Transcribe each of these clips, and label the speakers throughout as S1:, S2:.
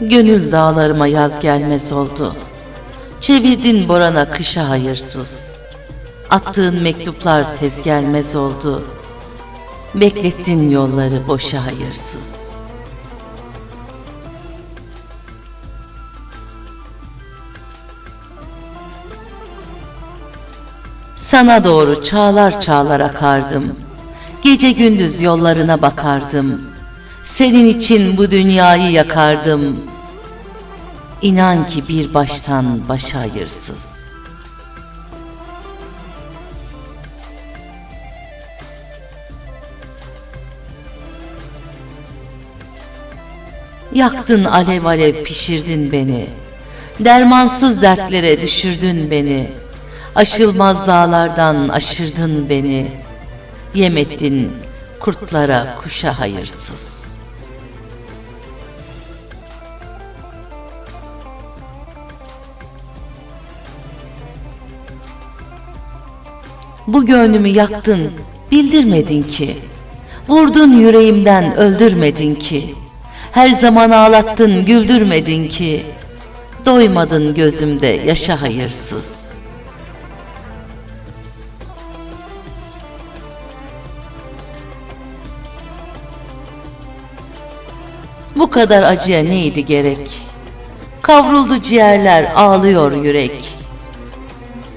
S1: Gönül dağlarıma yaz gelmez oldu. Çevirdin Boran'a kışa hayırsız. Attığın mektuplar tez gelmez oldu. Beklettin yolları boşa hayırsız. Sana doğru çağlar çağlar akardım. Gece gündüz yollarına bakardım. Senin için bu dünyayı yakardım. İnan ki bir baştan başa hayırsız. Yaktın alev alev pişirdin beni. Dermansız dertlere düşürdün beni. Aşılmaz dağlardan aşırdın beni. Yem ettin kurtlara kuşa hayırsız. Bu gönlümü yaktın, bildirmedin ki. Vurdun yüreğimden, öldürmedin ki. Her zaman ağlattın, güldürmedin ki. Doymadın gözümde yaşa hayırsız. Bu kadar acıya neydi gerek? Kavruldu ciğerler, ağlıyor yürek.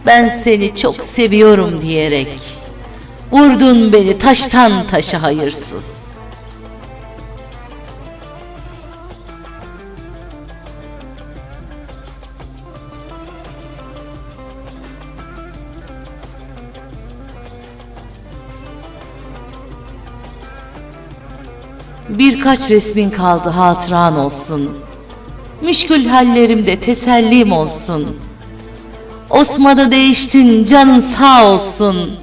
S1: Ben seni çok seviyorum diyerek. Vurdun beni taştan taşa hayırsız. Birkaç resmin kaldı hatıran olsun. Müşkül hallerimde tesellim olsun. Osman'ı değiştin canın sağ olsun.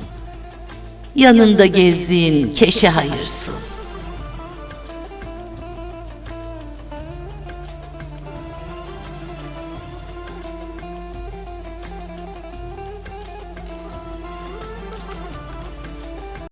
S1: Yanında gezdiğin keşe hayırsız.